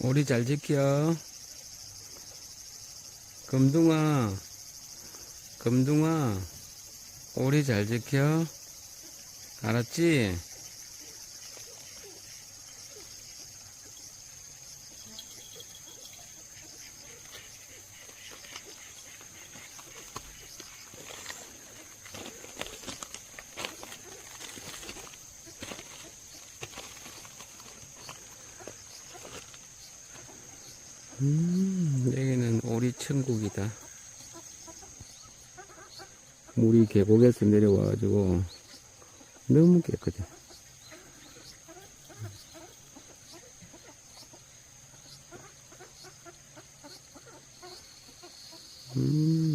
오리 잘 지켜. 금둥아, 금둥아, 오리 잘 지켜. 알았지? 음, 여기는 오리 천국이다. 물이 계곡에서 내려와가지고 너무 깨끗해. 음.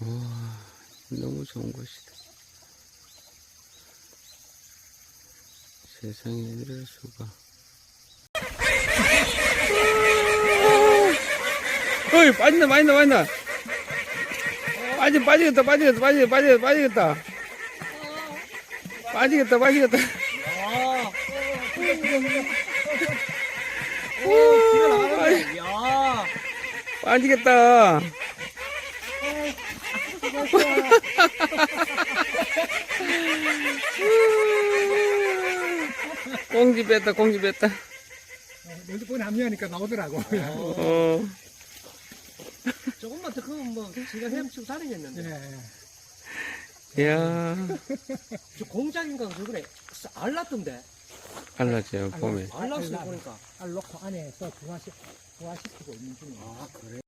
와, 너무 좋은 곳이다. 세상에 이럴 수가. 어이, 빠진다, 빠진다, 빠진다. 빠지, 빠지겠다, 빠지겠다, 빠지겠다, 빠지겠다, 빠지겠다. 빠지겠다, 빠지겠다. 야, 빠지겠다. 공지 뺐다, 공지 뺐다. 먼저 뻔히 합류하니까 나오더라고. 어, 조금만 더 크면 뭐 지가 헤엄치고 다니겠는데. 예. 이야, 저 공작인가 그래. 알랐던데. 알라죠, 봄에. 알랐어 보니까. 알 넣고 안에 또 부화시, 부화시키고 있는 중이에요. 아 그래.